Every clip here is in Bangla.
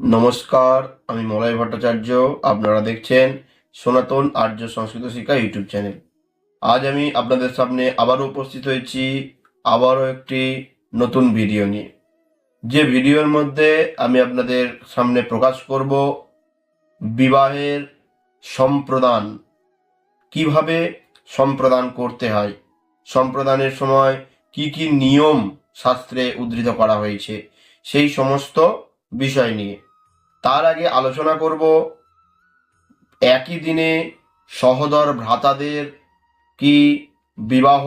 নমস্কার, আমি মলয় ভট্টাচার্য। আপনারা দেখছেন সনাতন আর্য সংস্কৃত শিক্ষা ইউটিউব চ্যানেল। আজ আমি আপনাদের সামনে আবারও উপস্থিত হয়েছি আবারও একটি নতুন ভিডিও নিয়ে। যে ভিডিওর মধ্যে আমি আপনাদের সামনে প্রকাশ করব বিবাহের সম্প্রদান। কীভাবে সম্প্রদান করতে হয়? সম্প্রদানের সময় কি কি নিয়ম শাস্ত্রে উদ্ধৃত করা হয়েছে? সেই সমস্ত বিষয় নিয়ে। তার আগে আলোচনা করব একই দিনে সহদর ভ্রাতাদের কি বিবাহ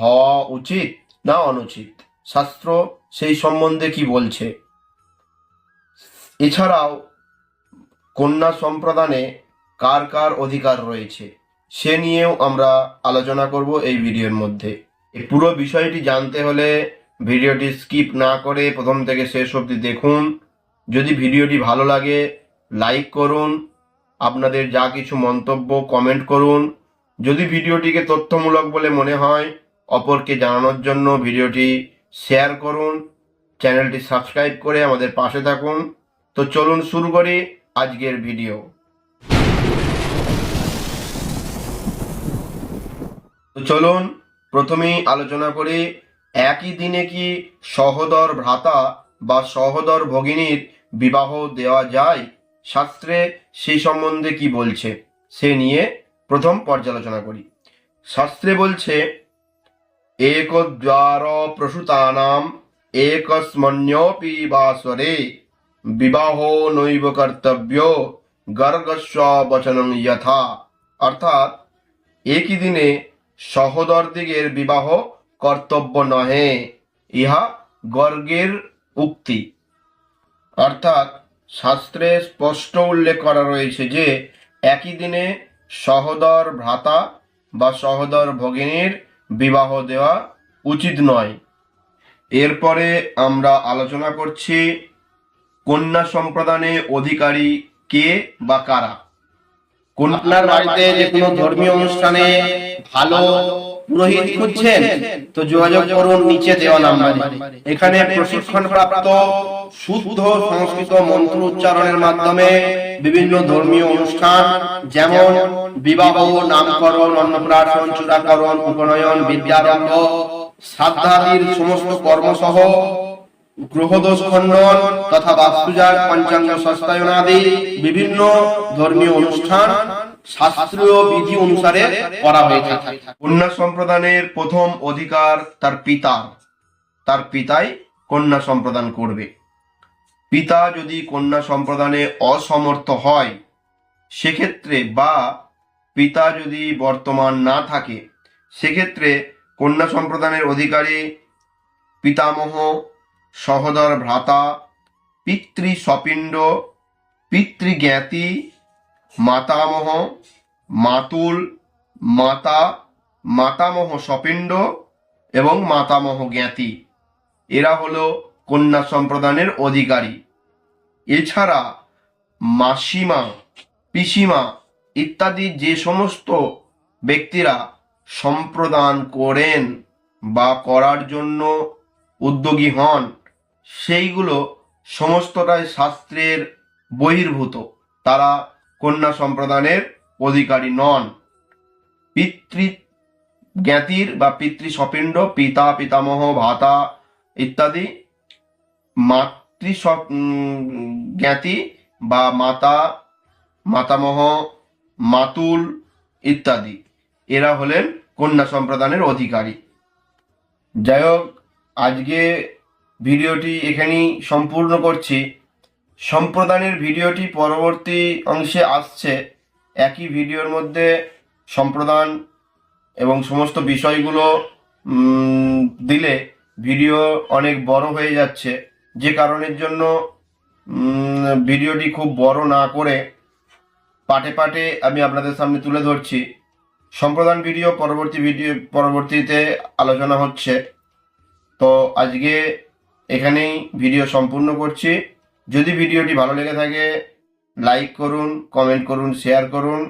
হওয়া উচিত না অনুচিত? শাস্ত্র সেই সম্বন্ধে কি বলছে? এছাড়াও কন্যা সম্প্রদানে কার কার অধিকার রয়েছে? সে নিয়েও আমরা আলোচনা করব এই ভিডিওর মধ্যে। এই পুরো বিষয়টি জানতে হলে ভিডিওটি স্কিপ না করে প্রথম থেকে শেষ অবধি দেখুন। যদি ভিডিওটি ভালো লাগে লাইক করুন, আপনাদের যা কিছু মন্তব্য কমেন্ট করুন। যদি ভিডিওটিকে তথ্যমূলক বলে মনে হয়, অপরকে জানানোর জন্য ভিডিওটি শেয়ার করুন, চ্যানেলটি সাবস্ক্রাইব করে আমাদের পাশে থাকুন। তো চলুন শুরু করি আজকের ভিডিও তো চলুন প্রথমেই আলোচনা করি, একই দিনে কি সহদর ভ্রাতা বা সহদর ভগিনীর বিবাহ দেওয়া যায়? শাস্ত্রে সেই সম্বন্ধে কি বলছে? সে নিয়ে প্রথম পর্যালোচনা করি। শাস্ত্রে বলছে এক একদ্বার প্রসূতানাম একস্মন্যপি বাসরে বিবাহ নৈব কর্তব্য গর্গস্ব বচনং যথা। অর্থাৎ, একই দিনে সহদরদিগের বিবাহ কর্তব্য নহে, ইহা গর্গের উক্তি। অর্থাৎ শাস্ত্রে স্পষ্ট উল্লেখ করা রয়েছে যে, একই দিনে সহদর ভ্রাতা বা সহদর ভগিনীর বিবাহ দেওয়া উচিত নয়। এরপরে আমরা আলোচনা করছি কন্যা সম্প্রদানে অধিকারী কে বা কারা? আপনার বাড়িতে যে কোনো ধর্মীয় অনুষ্ঠানে ভালো পুরোহিত খুঁজছেন, তো যোগাযোগ করুন নিচে দেওয়া নাম্বারে। এখানে প্রশিক্ষণ প্রাপ্ত শুদ্ধ সংস্কৃত মন্ত্র উচ্চারণের মাধ্যমে বিভিন্ন ধর্মীয় অনুষ্ঠান, যেমন বিবাহ, নামকরণ, অন্নপ্রাশন, চূড়াকরণ, উপনয়ন, বিদ্যারম্ভ, শ্রাদ্ধাদির সমস্ত কর্মসহ গ্রহদোষ খণ্ডন তথা বাস্তুজাগ পঞ্চাঙ্গ সস্তায়নাদি বিভিন্ন ধর্মীয় অনুষ্ঠান শাস্ত্রীয় বিধি অনুসারে করা হয়ে থাকে। কন্যা সম্প্রদানের প্রথম অধিকার তার পিতা। তার পিতাই কন্যা সম্প্রদান করবে। পিতা যদি কন্যা সম্প্রদানে অসমর্থ হয়, সেক্ষেত্রে বা পিতা যদি বর্তমান না থাকে, সেক্ষেত্রে কন্যা সম্প্রদানের অধিকারী পিতামহ, সহদর ভ্রাতা, পিতৃ সপিণ্ড, পিতৃজ্ঞাতি মাতামহ, মাতুল, মাতা, মাতামহ সপিণ্ড এবং মাতামহ জ্ঞাতি। এরা হলো কন্যা সম্প্রদানের অধিকারী। এছাড়া মাসিমা, পিসিমা ইত্যাদি যে সমস্ত ব্যক্তিরা সম্প্রদান করেন বা করার জন্য উদ্যোগী হন, সেইগুলো সমস্তটাই শাস্ত্রের বহির্ভূত। তারা কন্যা সম্প্রদানের অধিকারী নন। পিতৃ জ্ঞাতির বা পিতৃ সপিণ্ড পিতা, পিতামহ, ভাতা ইত্যাদি মাতৃ জ্ঞাতি বা মাতা, মাতামহ, মাতুল ইত্যাদি। এরা হলেন কন্যা সম্প্রদানের অধিকারী। যাই হোক, আজকে ভিডিওটি এখানেই সম্পূর্ণ করছি। সম্প্রদানের ভিডিওটি পরবর্তী অংশে আসছে। একই ভিডিওর মধ্যে সম্প্রদান এবং সমস্ত বিষয়গুলো দিলে ভিডিও অনেক বড় হয়ে যাচ্ছে। যে কারণের জন্য ভিডিওটি খুব বড় না করে পাটে পাটে আমি আপনাদের সামনে তুলে ধরছি। সম্প্রদান ভিডিও পরবর্তী ভিডিও, পরবর্তীতে আলোচনা হচ্ছে। তো আজকে এখানেই ভিডিও সম্পূর্ণ করছি। যদি ভিডিওটি ভালো লেগে থাকে লাইক করুন কমেন্ট করুন শেয়ার করুন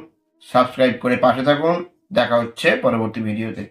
সাবস্ক্রাইব করে পাশে থাকুন। দেখা হচ্ছে পরবর্তী ভিডিওতে।